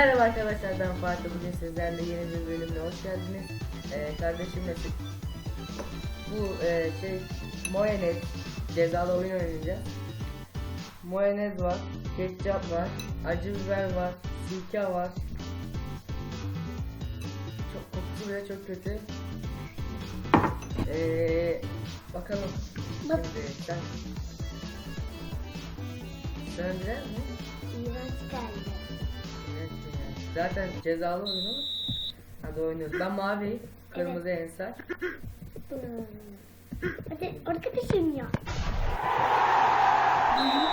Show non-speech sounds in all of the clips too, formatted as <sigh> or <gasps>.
Merhaba arkadaşlar ben Fatih bugün sizlerle yeni bir bölümle hoş geldiniz. Ee, kardeşimle bu e, şey mayonez cezalı oyun oynayacağız. Mayonez var, ketçap var, acı biber var, sirke var. Çok kokusu bile çok kötü. Ee, bakalım. Bak. Şimdi sen sen bilir mi? İğrenç geldi. Ya. Zaten cezalı oyun ama. Hadi oynuyoruz. Ben mavi, kırmızı ensar. Hmm. Hadi arkadaşım ya. Hmm.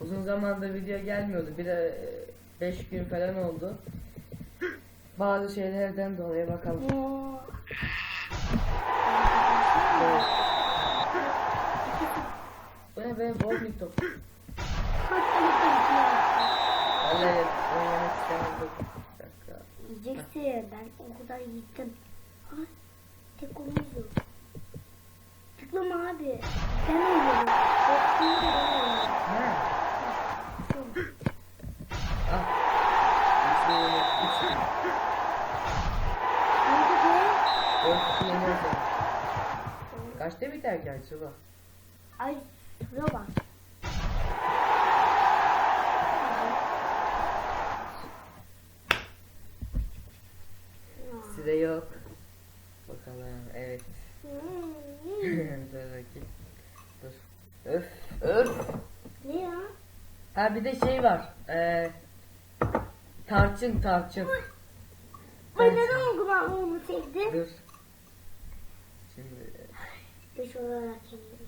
Uzun zamandır video gelmiyordu. Bir de 5 gün falan oldu. Bazı şeylerden dolayı bakalım. Bu ne be? Bowling top. Vallahi oynamak istemedim. Yiyeceksin. Ben o kadar yedim. Ha? Tek omuz yok. Tıklama abi. Ben iki yeniyoruz yani. Kaçta biter gerçi bu? Ay şuraya bak. Size yok. Bakalım. Evet. Hmm. Dur bakayım. Dur. Öf. Öf. Ne ya? Ha bir de şey var. Ee, tarçın tarçın. Ben neden onu sevdim? Dur. Şimdi Beş olarak yeniyorum.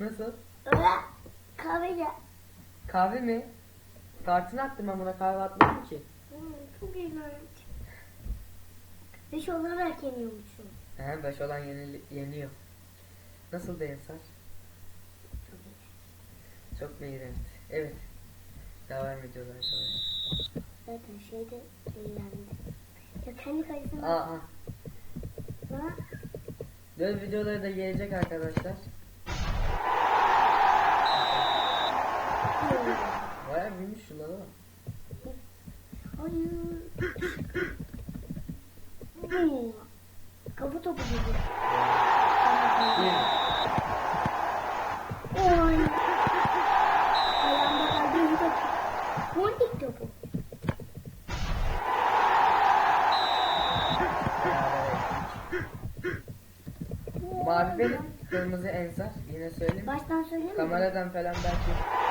nasıl? Kahve gel. Kahve mi? Tarçın attım ben buna kahve atmadım ki. Hmm, çok iğrenç. Beş olarak yeniyormuşum. He beş olan yenili, yeniyor. Nasıl da Ensar? Çok iğrenç. Çok iğrenç? Evet. Devam ediyoruz arkadaşlar. Zaten şeyde iğrendi. Ya kendi kayısını Aa, bana Böyle videoları da gelecek arkadaşlar. Baya büyümüş şunlara bak. Hayır. Hmm. Kapı topu gibi. Oy. Ayağımda kaldı. Pontik topu. Mavi benim, kırmızı Ensar. Yine söyleyeyim. Baştan söyleyeyim mi? Kameradan falan belki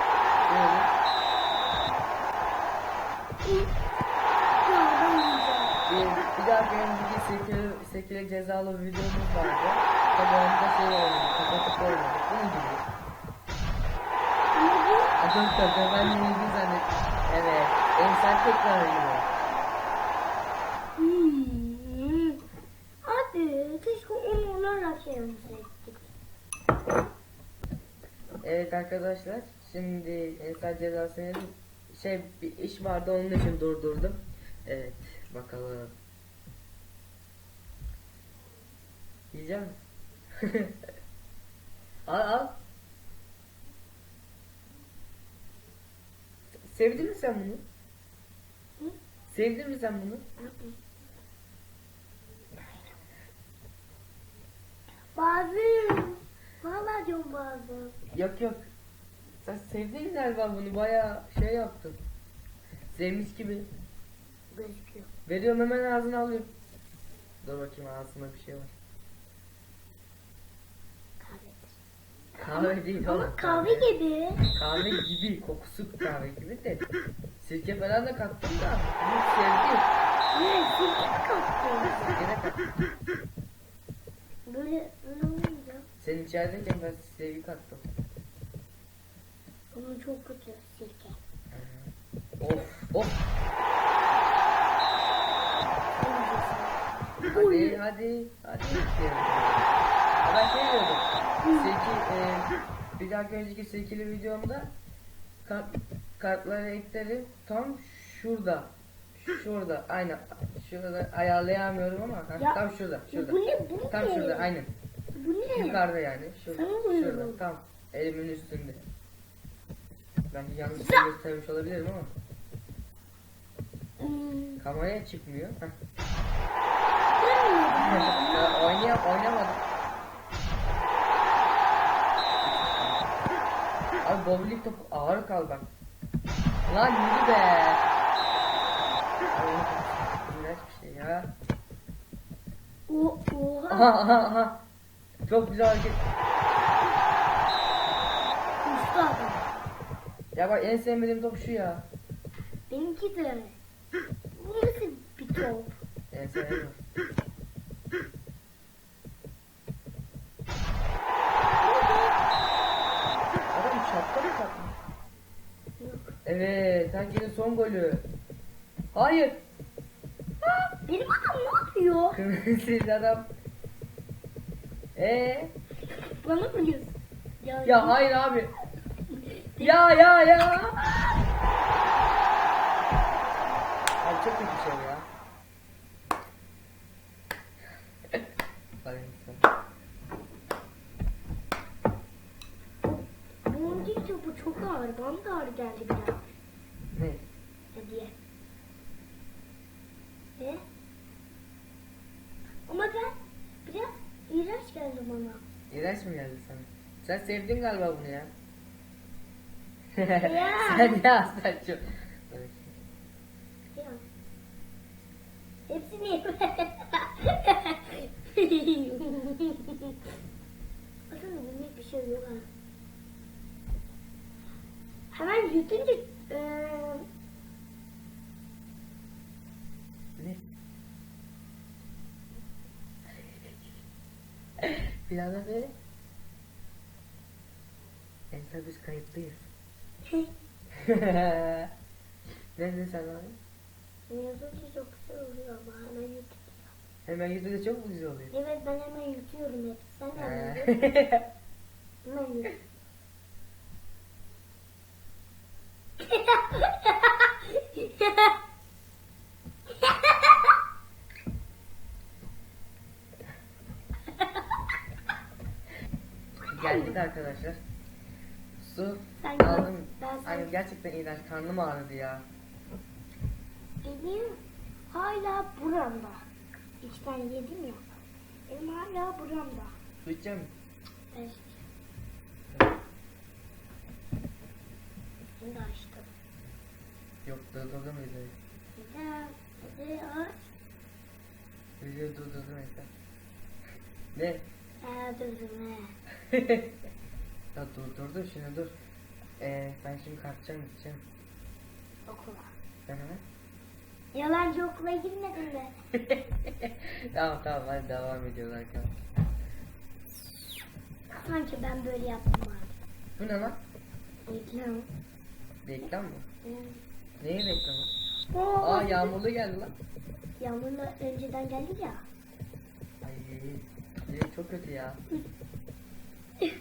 Bir, bir daha önceki sekili, sekili cezalı bir videomuz vardı. Tabi onda şey oynadık, kapatıp oynadık. Bunun gibi. Ama bu A dur dur dur ben yenildim zannettim. Evet, Ensar tekrar yiyor. Hmm. Hadi keşke onu olarak yemiştik. Evet arkadaşlar, şimdi Ensar cezasını yedim. Şey bir iş vardı onun için durdurdum. Evet, bakalım. Yiyeceğim. <laughs> al al. Sevdin mi sen bunu? Hı? Sevdin mi sen bunu? Bazı. Bazı. Yok yok. Sen sevdin galiba bunu bayağı şey yaptın. Sevmiş gibi. Gözüküyor. Veriyorum hemen ağzına alıyorum. Dur bakayım ağzında bir şey var. Kahve. Değil oğlum. Ama kahve gibi. Kahve gibi. Kokusu kahve gibi de. Sirke falan da kattım da. Bu sevdi. Ne? Sirke mi kattın? Sirke de kattım. Böyle. Sen içerideyken ben sevgi kattım. Ama çok kötü sirke. Of of. Hadi hadi. Hadi. Ha, Ben şey diyordum. Sirke, e, bir dahaki önceki sirkeli videomda kart, kartları ekledim. Tam şurada. Şurada aynen. Şurada ayarlayamıyorum ama. Ha, Ya, tam şurada. Şurada. Bu ne? Bu Tam ne? şurada aynen. Bu ne? Yukarıda yani. Şurada. Sana. Şurada. Tam. Elimin üstünde. Belki yanlış göstermiş olabilirim ama. Hmm, Kameraya çıkmıyor. Oynayam oynamadım. Abi bowling topu ağır kal bak. Lan yürü be. İğrenç bir şey ya. Oha. Aha aha aha. Çok güzel hareket. Usta adam. Ya bak en sevmediğim top şu ya. Benimki de. <gasps> Bu nasıl bir top? En sevmediğim. Adam şapka mı? Yok. Evet, herkesin son golü. Hayır. Benim adam ne yapıyor? Kırmızı <laughs> adam. Ee? Bana mı? Ya, Ya hayır abi. Ya ya ya. Abi çok kötü şey ya. Bu oyuncak topu çok ağır. Bana da ağır geldi biraz. Ne? Hediye. E? Ama ben biraz iğrenç geldi bana. İğrenç mi geldi sana? Sen sevdin galiba bunu ya. Ya. <laughs> sen ya sen çok. Ya. Hepsini yeme. Aslında bilmek bir şey yok ha. Hemen yutunca eee Ne? Bilal'e ver. Ensar biz kayıtlıyız. <laughs> ne ne sen abi? yazınca çok güzel oluyor ama hemen yutuyorum. Hemen yüzde çok mu güzel oluyor? Evet ben hemen yutuyorum hep. Sen <laughs> hemen He. yut. Hemen yut. Geldik arkadaşlar. Su Sen aldım. ben Hani gerçekten iğrenç. Karnım ağrıdı ya. Benim hala buramda. İçten yedim ya. Benim hala buramda. Su içeceğim mi? Ben Şimdi açtım. Yok durdurdum videoyu. Neden? Neden aç? Videoyu durdurdum Ensar. Ne? Aa durdum he. ya dur dur dur şimdi dur. Ee, ben şimdi kalkacağım gideceğim. Okula. Hı hı. Yalancı okula girmedin mi? <laughs> tamam tamam hadi devam ediyoruz arkadaşlar. Sanki ben böyle yaptım abi. Bu ne lan? Reklam. Reklam mı? Hı. Neyin reklamı? Oo, Aa yağmurlu geldi lan. Yağmurla önceden geldi ya. Ay direkt çok kötü ya. <laughs>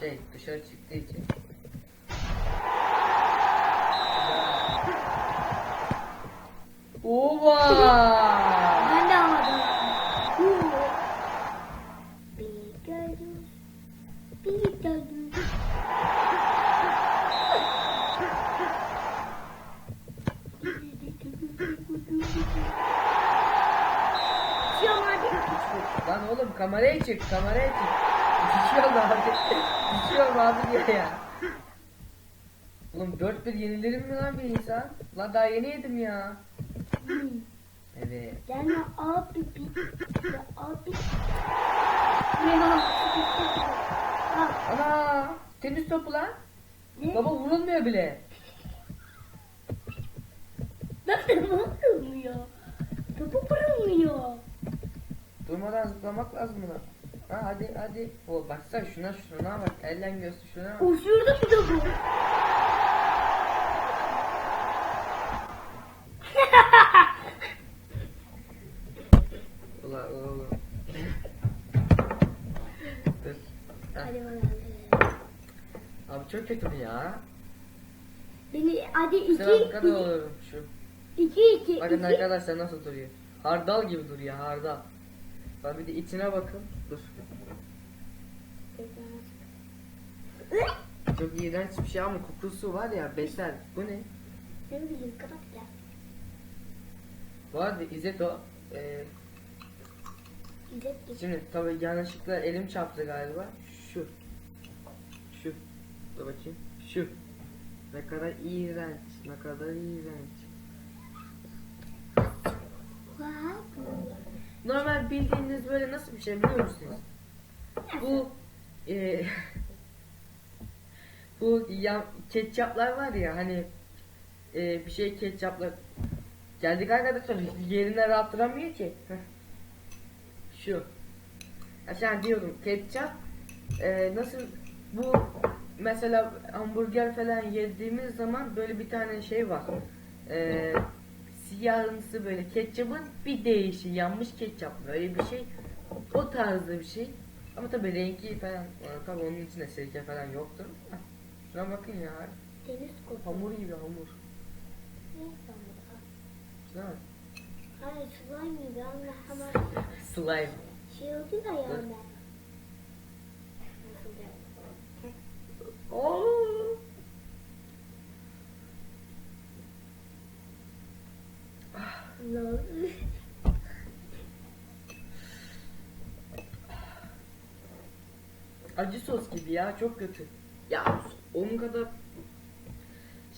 Şey dışarı çıktığı için. Kameraya kameraya çık. Düşüyorum abi. Düşüyorum abi diye ya. Oğlum 4-1 yenilir mi lan bir insan? Lan daha yeni yedim ya. Evet. Gelme abi bir. Ya abi. Ana! Tenis topu lan. Ne? Baba vurulmuyor bile. Nasıl vurulmuyor? Topu vurulmuyor. Durmadan zıplamak lazım buna. Ha hadi hadi. O baksana şuna şuna bak. Ellen göster şuna bak. Uçurdu mu topu? Ulan oğlum. Dur. Ha, Hadi bakalım. Abi çok kötü bu ya. Beni Hadi iki, ben bu kadar iki, olurum şu. iki, iki, Bakın iki. arkadaşlar nasıl duruyor. Hardal gibi duruyor hardal. Bak bir de içine bakın. Dur. Çok iğrenç bir şey ama kokusu var ya beter. Bu ne? Ne bileyim kapat ya. Bu arada İzzet o. Ee, İzzet geç. şimdi tabii yanlışlıkla elim çarptı galiba. Şu. Şu. Dur bakayım. Şu. Ne kadar iğrenç. Ne kadar iğrenç. Normal bildiğiniz böyle nasıl bir şey biliyor musunuz? Bu e, <laughs> bu ya, ketçaplar var ya hani e, bir şey ketçapla geldik arkadaşlar yerine rahat ki. Şu. Aşağı diyorum ketçap e, nasıl bu mesela hamburger falan yediğimiz zaman böyle bir tane şey var. E, siyahımsı böyle ketçapın bir değişi yanmış ketçap böyle bir şey. O tarzda bir şey. Ama tabii rengi falan tabii onun içinde sirke falan yoktur. Heh. Şuna bakın ya. Deniz kokusu. Hamur gibi hamur. Ne sanırım? Güzel? Hayır slime gibi ama hemen Slime. şey oldu da yani. Nasıl yani? Oo. Acı sos gibi ya çok kötü. Ya onun kadar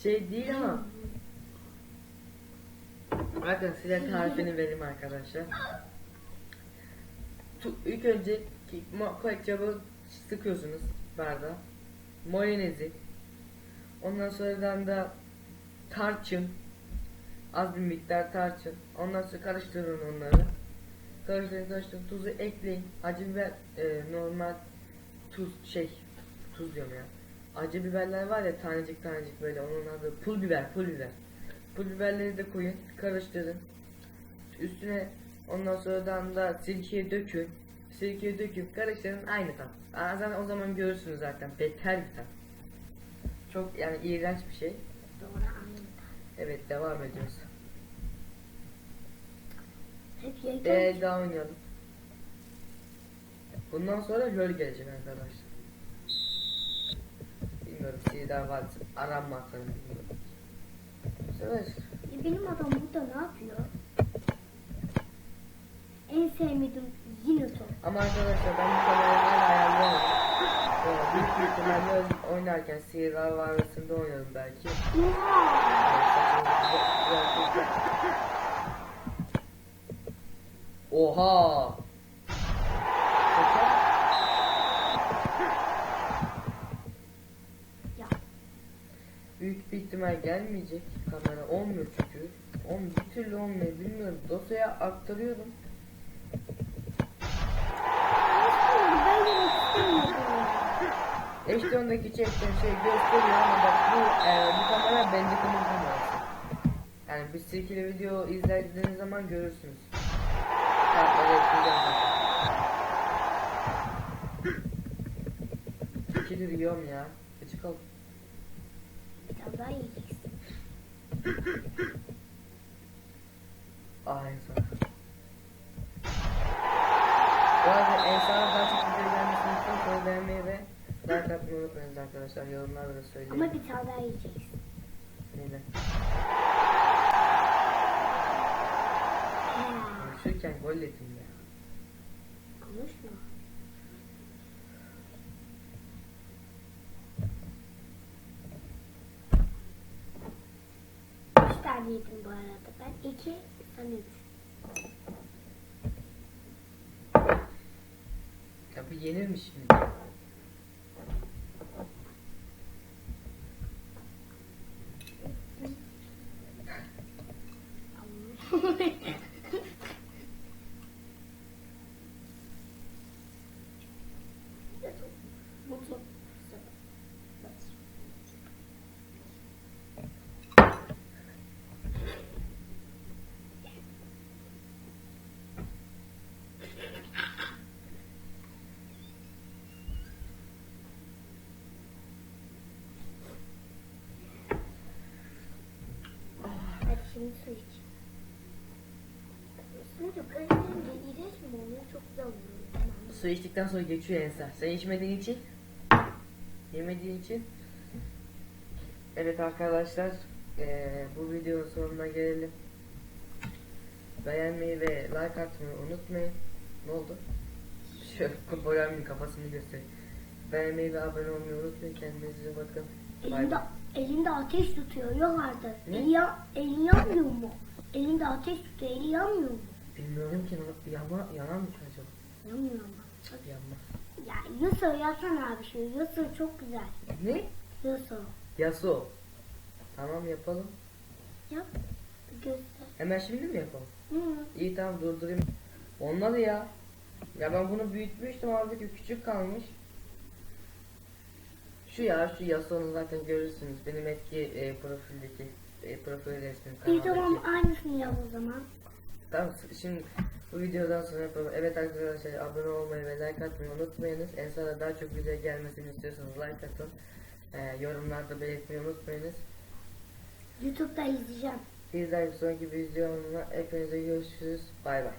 şey değil ama. Bakın size tarifini vereyim arkadaşlar. İlk önce ketçabı sıkıyorsunuz bardağa. Mayonezi. Ondan sonradan da tarçın. Az bir miktar tarçın. Ondan sonra karıştırın onları. Karıştırın karıştırın. Tuzu ekleyin. Acı biber e, normal tuz şey tuz diyorum ya. Acı biberler var ya tanecik tanecik böyle onun adı pul biber pul biber. Pul biberleri de koyun karıştırın. Üstüne ondan sonradan da sirkeyi dökün. Sirkeyi dökün karıştırın aynı tat. Zaten o zaman görürsünüz zaten beter bir tat. Çok yani iğrenç bir şey. Doğru. Evet devam ediyoruz. Hep yeter. Eee daha oynayalım. Bundan sonra LoL gelecek arkadaşlar. Bilmiyorum sizden var aranmaklarını bilmiyorum. Sever. E, Benim adam burada ne yapıyor? En sevmediğim Zinotto. Ama arkadaşlar ben bu kamerayı hala ayarlayamadım. Ee, büyük bir ihtimalle oynarken Sihirler Varlısı'nda oynadım belki. Oha! Büyük bir ihtimal gelmeyecek kamera olmuyor çünkü. On bir türlü olmuyor bilmiyorum. Dosyaya aktarıyorum. H4'daki çektiğim şey gösteriyor ama bak bu, e, bu kamera bence kamerası. Yani bir şekilde video izlediğiniz zaman görürsünüz. Evet, evet, İki yiyorum ya. Açık al. Biraz daha yiyeceksin. Ah en son. Bu arada efsane daha çok video gelmesini istiyorum. Sonra beğenmeyi ve like atmayı unutmayınız arkadaşlar. Yorumlarda da söyleyin. Ama bir tane daha yiyeceksin. Neyle? Konuşurken gol yedim ya. Konuşma. Üç tane yedim bu arada. Ben iki, sen üç. Ya bu yenirmiş şimdi. Şimdi su iç. Suyunca böyle içince iğrenç mi oluyor? Çok güzel oluyor. Su içtikten sonra geçiyor Ensar. Sen içmediğin için, yemediğin için. Evet arkadaşlar, eee, bu videonun sonuna gelelim. Beğenmeyi ve like atmayı unutmayın. Ne oldu? Şu <laughs> Boyam'ın kafasını göster. Beğenmeyi ve abone olmayı unutmayın. Kendinize bakın. Bay bay. Elinde ateş tutuyor. Artık. Ne? Eli, ya, eli yanmıyor mu? Elinde ateş tutuyor. Eli yanmıyor mu? Bilmiyorum ki yana, yanar mı acaba? Yanmıyor ama. Yanmaz. Ya Yusuf yapsana abi şu. Yusuf çok güzel. Ne? Yusuf. Yaso. Tamam yapalım. Yap. Göster. Hemen şimdi mi yapalım? Hı. İyi tamam durdurayım. Olmadı ya. Ya ben bunu büyütmüştüm halbuki küçük kalmış. Şu ya şu Yasuo'nu zaten görürsünüz. Benim eski e, profildeki e, profil resmim İyi kanaldaki. tamam aynısını yap o zaman. Tamam şimdi bu videodan sonra yapalım. Evet arkadaşlar abone olmayı ve like atmayı unutmayınız. Ensar'a daha çok video gelmesini istiyorsanız like atın. E, yorumlarda belirtmeyi unutmayınız. Youtube'da izleyeceğim. Bir dahaki sonraki videomda hepinize görüşürüz. Bay bay.